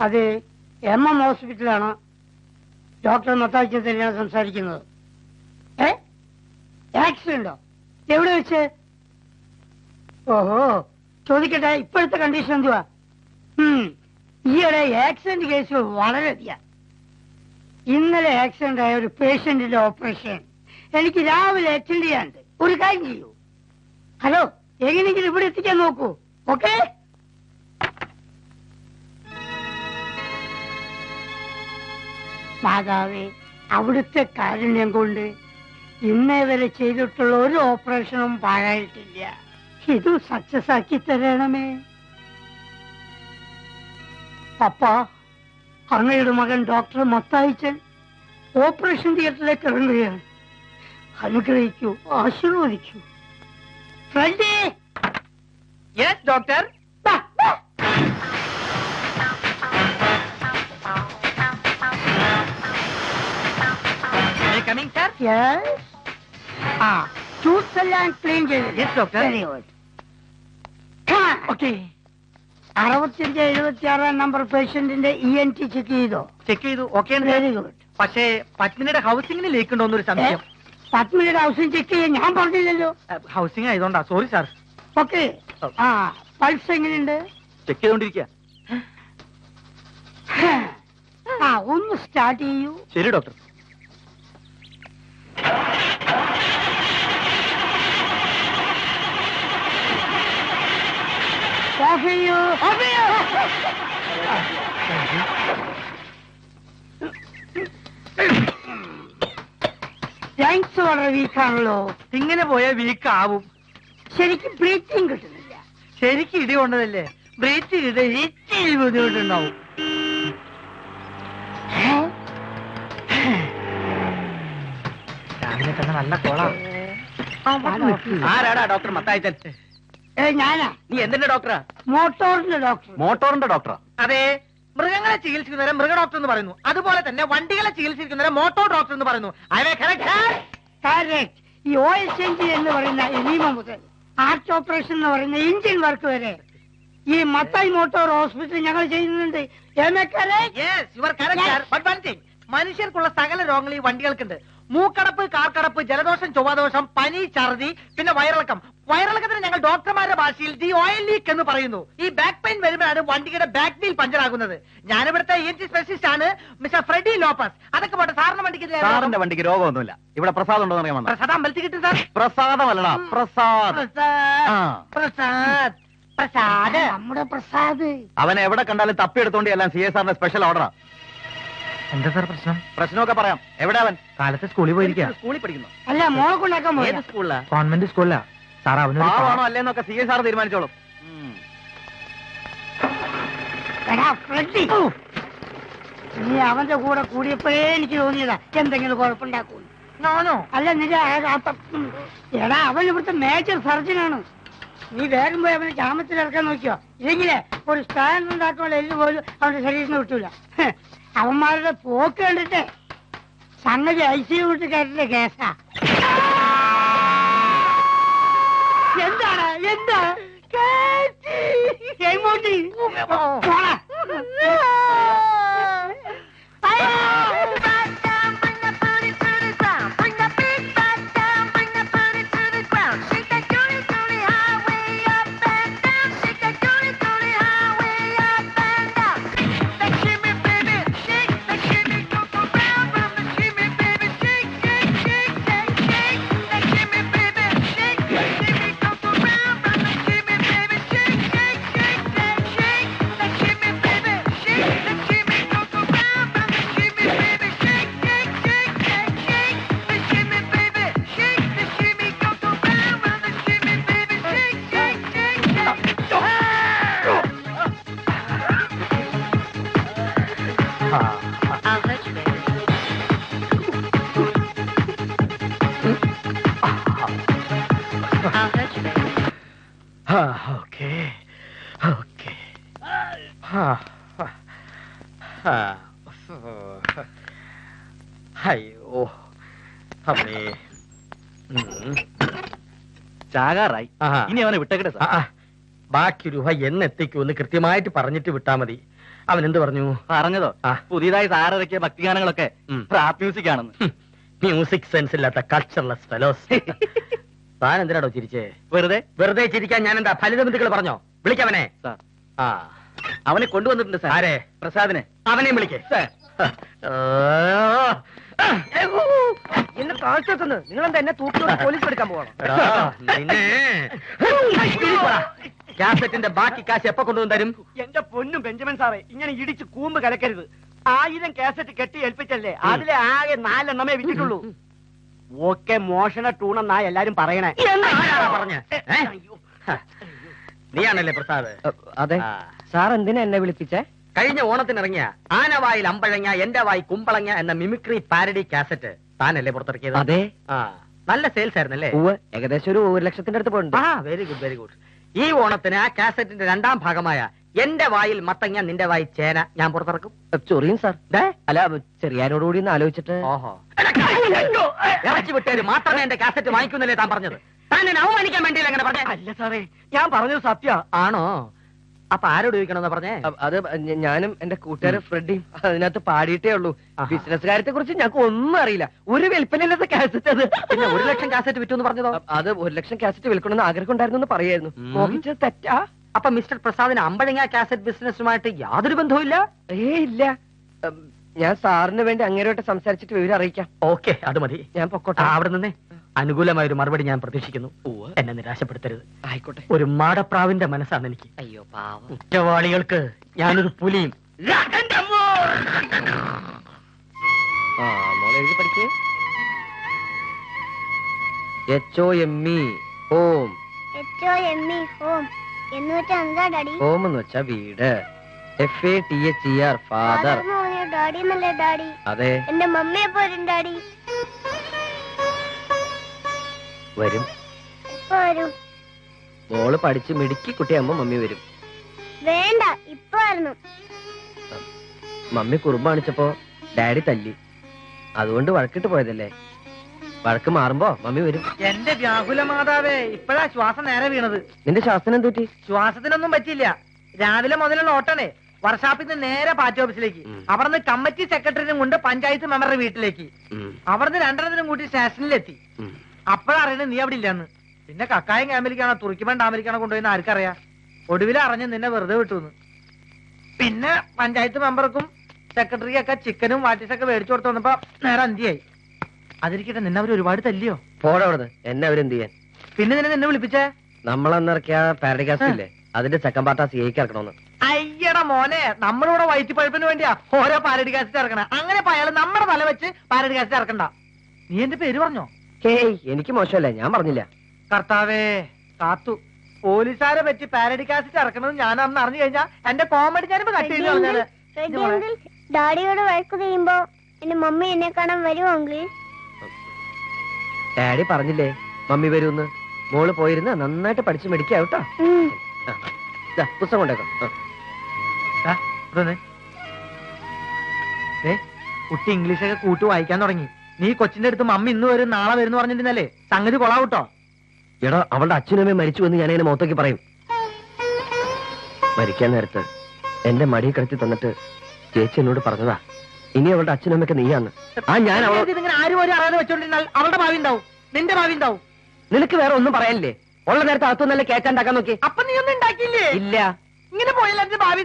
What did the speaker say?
അത് M M ഹോസ്പിറ്റലാണ് doctor മത്താഴ്ച തന്നെയാണ് സംസാരിക്കുന്നത്. ഏ? ആക്സിഡന്റോ എവിടെ വെച്ച്? ഓഹോ ചോദിക്കട്ടെ ഇപ്പോഴത്തെ കണ്ടീഷൻ എന്തുവാ? ഈയിടെ ആക്സിഡന്റ് കേസുകൾ വളരെയധികം. ഇന്നലെ ആക്സിഡന്റ് ആയ ഒരു പേഷ്യന്റിന്റെ ഓപ്പറേഷൻ എനിക്ക് രാവിലെ അറ്റൻഡ് ചെയ്യാനുണ്ട്. ഒരു കാര്യം ചെയ്യൂ. ഹലോ എങ്ങനെയെങ്കിലും ഇവിടെ എത്തിക്കാൻ നോക്കൂ. ഓക്കെ മാതാവേ അവിടുത്തെ കാരുണ്യം കൊണ്ട് ഇന്നേ വരെ ചെയ്തിട്ടുള്ള ഒരു ഓപ്പറേഷനും പാഴായിട്ടില്ല. ഇത് സക്സസ് ആക്കി തരണമേ. പപ്പ അങ്ങയുടെ മകൻ ഡോക്ടർ മത്തായിച്ചൻ ഓപ്പറേഷൻ തിയേറ്ററിലേക്ക് ഇറങ്ങുകയാണ്. അനുഗ്രഹിക്കൂ ആശീർവദിക്കൂ. ഫ്രണ്ടേ! ഡോക്ടർ ആ ടൂത്ത് എല്ലാം ക്ലീൻ ചെയ്തു ഓക്കെ അറുപത്തിയഞ്ച് എഴുപത്തി ആറാം നമ്പർ പേഷ്യന്റിന്റെ ഇ എൻ ടി ചെക്ക് ചെയ്തോ? ചെക്ക് ചെയ്തു. ഓക്കെ വെരി ഗുഡ് പക്ഷേ പത്മിനിയുടെ ഹൗസിംഗിന് ലീക്ക് ഉണ്ടോ എന്നൊരു സംശയം. പത്മിനിയുടെ ഹൗസിംഗ് ചെക്ക് ചെയ്യാൻ ഞാൻ പറഞ്ഞില്ലല്ലോ. ഹൗസിംഗ് ആയതുകൊണ്ടാ. സോറി സാർ ഓക്കെ ആ പൾസ് എങ്ങനെയുണ്ട്? ചെക്ക് ചെയ്തോണ്ടിരിക്കുക ആ ഒന്ന് സ്റ്റാർട്ട് ചെയ്യൂ. ശരി ഡോക്ടർ ഓഫ് ചെയ്യൂ താങ്ക്സ് വളരെ വീക്കാണല്ലോ. ഇങ്ങനെ പോയാൽ വീക്കാവും. ശരിക്കും ബ്രീത്തിങ് കിട്ടുന്നില്ല. ശരിക്കും ഇടി കൊണ്ടതല്ലേ? ബ്രീത്ത് ചെയ്ത് ഇച്ചിരി ബുദ്ധിമുട്ടുണ്ടാവും. രാവിലെ തന്നെ നല്ല കോളാ. ആരാടാ ഡോക്ടർ മത്തായിച്ചൻ? ഏ ഞാനാ. നീ എന്തിന്റെ ഡോക്ടറാ? മോട്ടോറിന്റെ ഡോക്ടർ. മോട്ടോറിന്റെ ഡോക്ടറാ. അതെ. മൃഗങ്ങളെ ചികിത്സിക്കുന്നവരെ മൃഗ ഡോക്ടർ എന്ന് പറയുന്നു. അതുപോലെ തന്നെ വണ്ടികളെ ചികിത്സിക്കുന്നവരെ മോട്ടോർ ഡോക്ടർ എന്ന് പറയുന്നു. Correct. ഈ ഓയിൽ എഞ്ചിൻ എന്ന് പറയുന്ന എനീമ മുതൽ ആർട്ട് ഓപ്പറേഷൻ എന്ന് പറയുന്ന എഞ്ചിൻ വർക്ക് വരെ ഈ മത്തായി മോട്ടോർ ഹോസ്പിറ്റൽ ഞങ്ങൾ ചെയ്യുന്നുണ്ട്. മനുഷ്യർക്കുള്ള സകല രോഗങ്ങൾ ഈ വണ്ടികൾക്കുണ്ട്. മൂക്കടപ്പ് കാർക്കടപ്പ് ജലദോഷം ചൊവ്വാദോഷം പനി ഛർദി പിന്നെ വയറിളക്കം. വയറിളക്കത്തിന് ഞങ്ങൾ ഡോക്ടർമാരുടെ ഭാഷയിൽ ദി ഓയിൽ ലീക്ക് എന്ന് പറയുന്നു. ഈ ബാക്ക് പെയിൻ വരുമ്പോഴാണ് വണ്ടിയുടെ ബാക്ക് വീൽ പഞ്ചർ ആകുന്നത്. ഞാനിവിടുത്തെ ഇ എൻ ടി സ്പെഷ്യലിസ്റ്റ് ആണ് മിസ്റ്റർ ഫ്രെഡി ലോപ്പസ്. അതൊക്കെ പോട്ടെ സാറിന്റെ വണ്ടിക്ക് സാറിന്റെ വണ്ടിക്ക് രോഗമൊന്നുമില്ല. ഇവിടെ പ്രസാദം ഉണ്ടോ അറിയാൻ പ്രസാദം പ്രസാദ് അമ്പലത്തിൽ കിട്ടും സാർ. പ്രസാദമല്ലടാ പ്രസാദ്. പ്രസാദ് പ്രസാദ് പ്രസാദ്. നമ്മുടെ പ്രസാദ്. അവനെ എവിടെ കണ്ടാലും തപ്പിയെടുത്തോണ്ട് എല്ലാം സി എ സാറിന്റെ സ്പെഷ്യൽ ഓർഡറാ എന്താ സാർ പ്രശ്നം? പ്രശ്നമൊക്കെ പറയാം. എവിടെ അവൻ? കാലത്ത് സ്കൂളിൽ പോയിരിക്കാം. സ്കൂളിൽ പഠിക്കുന്നു. അല്ല മോളെ കൊണ്ടാക്കാൻ കോൺവെന്റ് സ്കൂളിലാ. സാർ അല്ലേന്നൊക്കെ സി എസ് ആർ തീരുമാനിച്ചോളും. ഉം. എടാ ഫ്രെഡി. നീ അവന്റെ കൂടെ കൂടിയപ്പോഴേ എനിക്ക് തോന്നിയതാ. എന്തെങ്കിലും കുഴപ്പമുണ്ടാക്കൂ അല്ല നിന്റെ. എടാ അവൻ ഇവിടുത്തെ മേജർ സർജനാണ്. നീ വേഗം പോയി അവനെ ജാമത്തിൽ ഇറക്കാൻ നോക്കിയോ? ഇല്ലെങ്കിലേ ഒരു സ്റ്റാൻഡ് ഉണ്ടാക്കുമ്പോൾ എല്ല് പോലും അവന്റെ ശരീരത്തിന് കിട്ടൂല ഹ്. അവന്മാരുടെ പോക്ക് കണ്ടിട്ട്. സംഗതി ഐ സി വിട്ട് കയറ്റിന്റെ കേസാ. എന്താണ് എന്താ കേറ്റി. എങ്ങോട്ട് പോടാ. ഓക്കെ ഓക്കെ അയ്യോ അമ്മേ. ചാകാറായി. ഇനി അവനെ വിട്ടേക്കട്ടെ സാർ. ബാക്കി രൂപ എന്നെത്തിക്കുമെന്ന് കൃത്യമായിട്ട് പറഞ്ഞിട്ട് വിട്ടാ മതി. അവൻ എന്ത് പറഞ്ഞു? പറഞ്ഞതോ. പുതിയതായി സാറിറക്കിയ ഭക്തിഗാനങ്ങളൊക്കെ. മ്യൂസിക് ആണെന്ന് മ്യൂസിക് സെൻസ് ഇല്ലാത്ത കൾച്ചർലെസ് ഫെലോസ് താൻ എന്തിനാടോ ചിരിച്ചേ? വെറുതെ? വെറുതെ ചിരിക്കാൻ ഞാൻ എന്താ ഫലിതബന്ധുക്കൾ പറഞ്ഞോ? വിളിക്കവനെ. ആ. അവനെ കൊണ്ടുവന്നിട്ടുണ്ട് സാർ. ആരെ? പ്രസാദിനെ. അവനെയും വിളിക്കേ. എന്നെ താഴ്ത്തെത്തുന്നു നിങ്ങൾ എന്താ എന്നെ തൂക്കിയോട് പോലീസ് എടുക്കാൻ പോകണം കാസറ്റിന്റെ ബാക്കി കാശ് എപ്പോ കൊണ്ടുവന്ന് തരും? എന്റെ പൊന്നും ബെഞ്ചമിൻ സാറേ ഇങ്ങനെ ഇടിച്ച് കൂമ്പ് കലക്കരുത്. ആയിരം കാസറ്റ് കെട്ടി ഏൽപ്പിച്ചല്ലേ? അതിലെ ആകെ നാലെണ്ണമേ വിറ്റിട്ടുള്ളൂ. ഓക്കെ മോഷണ ടൂണെന്നാ എല്ലാരും പറയണേ. പറഞ്ഞ? നീയാണല്ലേ പ്രസാദ്? അതെ. സാർ എന്തിനാ എന്നെ വിളിപ്പിച്ചേ? കഴിഞ്ഞ ഓണത്തിനിറങ്ങിയ ആനവായിൽ അമ്പഴങ്ങ എന്റെ വായി കുമ്പളങ്ങ എന്ന മിമിക്രി പാരഡി കാസറ്റ് താനല്ലേ പുറത്തിറക്കിയത്? അതെ. ആ. നല്ല സെയിൽസ് ആയിരുന്നല്ലേ? ഏകദേശം ഒരു ഒരു ലക്ഷത്തിന്റെ അടുത്ത് പോയിട്ടുണ്ട്. ആ വെരി ഗുഡ് വെരി ഗുഡ് ഈ ഓണത്തിന് ആ കാസറ്റിന്റെ രണ്ടാം ഭാഗമായ എന്റെ വായിൽ മത്തങ്ങ നിന്റെ വായി ചേന ഞാൻ പുറത്തിറക്കും. ചൊറിയും സാർ. അല്ല ചെറിയാനോടുകൂടി ഒന്ന് ആലോചിച്ചിട്ട്. ഓഹോ. ഇറച്ചി വിട്ടേര് മാത്രമേ എന്റെ കാസറ്റ് വാങ്ങിക്കുന്നില്ലേ താൻ പറഞ്ഞത്? താൻ എന്നെ അവമാനിക്കാൻ വേണ്ടിയില്ല അങ്ങനെ പറഞ്ഞേ? അല്ല സാറേ ഞാൻ പറഞ്ഞത് സത്യ. ആണോ? അപ്പൊ ആരോട് ചോദിക്കണമെന്ന് പറഞ്ഞേ? അത് ഞാനും എന്റെ കൂട്ടുകാരൻ ഫ്രെഡിയും അതിനകത്ത് പാടിയിട്ടേ ഉള്ളൂ. ബിസിനസ് കാര്യത്തെ കുറിച്ച് ഞങ്ങൾക്ക് ഒന്നും അറിയില്ല. ഒരു വിൽപ്പനയില്ലാത്ത കാസറ്റ് അത്. പിന്നെ ഒരു ലക്ഷം കാസറ്റ് വിറ്റു എന്ന് പറഞ്ഞതോ? അത് ഒരു ലക്ഷം കാസറ്റ് വിൽക്കണമെന്ന് ആഗ്രഹം ഉണ്ടായിരുന്നു എന്ന് പറയായിരുന്നു മോഹിച്ചത് തെറ്റാ. അപ്പൊ മിസ്റ്റർ പ്രസാദിന് അമ്പഴങ്ങ കാസറ്റ് ബിസിനസ്സുമായിട്ട് യാതൊരു ബന്ധവും ഇല്ല ഏ ഇല്ല. ഞാൻ സാറിന് വേണ്ടി അങ്ങേരോട്ട് സംസാരിച്ചിട്ട് വിവരം അറിയിക്കാം. ഓക്കെ അത് മതി. ഞാൻ പൊക്കോട്ടെ. അവിടെ നിന്നേ. അനുകൂലമായ ഒരു മറുപടി ഞാൻ പ്രതീക്ഷിക്കുന്നു. എന്നെ നിരാശപ്പെടുത്തരുത്. ആയിക്കോട്ടെ. ഒരു മാടപ്രാവിന്റെ മനസ്സാണ് എനിക്ക്. അയ്യോ പാവം. കുറ്റവാളികൾക്ക് ഞാനൊരു പുലിയും. H O M E home H O M E home എന്ന് വെച്ചാ എന്താ ഡാഡി ഹോം എന്ന് വെച്ചാ വീട്. F A T H E R father daddy എന്നല്ലേ ഡാഡി? അതെ. എന്റെ മമ്മിയെ പോരും ഡാഡി വരും. ഇപ്പൊ വരും. മോൾ പഠിച്ച് മിടുക്കി കുട്ടിയാകുമ്പോ മമ്മി വരും. വേണ്ട ഇപ്പൊ വരണം മമ്മി കുറുമ്പാണിച്ചപ്പോ ഡാഡി തല്ലി. അതുകൊണ്ട് വഴക്കിട്ട് പോയതല്ലേ? വഴക്ക് മാറുമ്പോ മമ്മി വരും. എന്റെ വ്യാകുല മാതാവേ ഇപ്പഴാ ശ്വാസം നേരെ വീണത്. നിന്റെ ശാസ്ത്രം എന്തുറ്റി ശ്വാസത്തിനൊന്നും പറ്റിയില്ല. രാവിലെ മുതലുള്ള ഓട്ടണേ വർഷാപ്പിൽ നിന്ന് നേരെ പാർട്ടി ഓഫീസിലേക്ക്. അവിടുന്ന് കമ്മിറ്റി സെക്രട്ടറിനും കൊണ്ട് പഞ്ചായത്ത് മെമ്പറുടെ വീട്ടിലേക്ക്. അവർന്ന് അവിടുന്ന് രണ്ടെണ്ണത്തിനും കൂട്ടി സ്റ്റേഷനിലെത്തി. അപ്പോഴറിയണ നീ അവിടെ ഇല്ലെന്ന്. പിന്നെ കക്കായം ക്യാമ്പിലേക്കാണോ തുറക്കുമ്പോൾ ഡാമിലേക്കാണോ കൊണ്ടുപോയി ആർക്കറിയാ. ഒടുവിൽ അറിഞ്ഞ് നിന്നെ വെറുതെ വിട്ടുന്ന്. പിന്നെ പഞ്ചായത്ത് മെമ്പർക്കും സെക്രട്ടറിക്കൊക്കെ ചിക്കനും വാറ്റിസൊക്കെ മേടിച്ചു കൊടുത്തു വന്നപ്പോ നേരെ അന്തിയായി. അതിരിക്കട്ടെ നിന്നെ അവർ ഒരുപാട് തല്ലിയോ? പോടവിടുന്ന് എന്നെ അവരെന്ത് ചെയ്യാൻ? പിന്നെ നിന്നെ നിന്നെ വിളിപ്പിച്ചേ? നമ്മളന്നിറക്കിയ പാരഡികാസ്റ്റ് ഇല്ലേ? അതിന്റെ സെക്കൻഡ് പാർട്ട് ആ സി ഐക്ക് ഇറക്കണമെന്ന്. അയ്യട മോനെ നമ്മളിവിടെ വയറ്റി പഴുപ്പിന് വേണ്ടിയാ ഓരോ പാരഡി കാസറ്റ് ഇറക്കണ. അങ്ങനെ അയാൾ നമ്മുടെ തല വെച്ച് പാരഡി കാസറ്റ് ഇറക്കണ്ട. നീ എന്റെ പേര് പറഞ്ഞോ? ഹേയ് എനിക്ക് മോശമല്ല? ഞാൻ പറഞ്ഞില്ല. കർത്താവേ കാത്തു. പോലീസുകാരെ പറ്റി പാരഡി കാസറ്റ് ഇറക്കണത് ഞാൻ അന്ന് അറിഞ്ഞു കഴിഞ്ഞാ എന്റെ കോമഡി ഞാനിപ്പോ കട്ടിയില്ല ഡാഡിയോട് വഴക്ക് ചെയ്യുമ്പോ എന്റെ മമ്മി എന്നെ കാണാൻ വരുമോ അങ്കിൾ ഡാഡി പറഞ്ഞില്ലേ മമ്മി വരുമെന്ന് മോൾ പോയിരുന്ന നന്നായിട്ട് പഠിച്ച് മെഡിക്കാ കേട്ടോ. പുസ്തകം കൊണ്ടേക്കാം കുട്ടി ഇംഗ്ലീഷൊക്കെ കൂട്ടി വായിക്കാൻ തുടങ്ങി. നീ കൊച്ചിന്റെ അടുത്ത് മമ്മി ഇന്ന് വരും നാളെ വരും പറഞ്ഞിരുന്നല്ലേ? സംഗതി കേട്ടോ. എടാ അവളുടെ അച്ഛനമ്മ അമ്മയും മരിച്ചു എന്ന് ഞാൻ അതിനെ മുഖത്തേക്ക് പറയും. മരിക്കാൻ നേരത്ത് എന്റെ മടി കിടത്തി തന്നിട്ട് ചേച്ചി എന്നോട് പറഞ്ഞതാ ഇനി അവളുടെ അച്ഛനമ്മക്ക് നീയാണ് നീയാന്ന്. ആ ഞാൻ അവളോ ഇതിങ്ങനെ ആരും ഒരു അറിയാതെ വെച്ചോണ്ടിരുന്നാൽ അവളുടെ ഭാവി ഉണ്ടാവും നിന്റെ ഭാവി നിനക്ക് വേറെ ഒന്നും പറയാനില്ലേ? ഉള്ള നേരത്തെ അകത്തു നല്ല കേക്ക് ഉണ്ടാക്കാൻ നോക്കി. അപ്പൊ നീ ഒന്നും ഉണ്ടാക്കിയില്ലേ? ഇല്ല. ഇങ്ങനെ പോയാൽ അതിന്റെ ഭാവി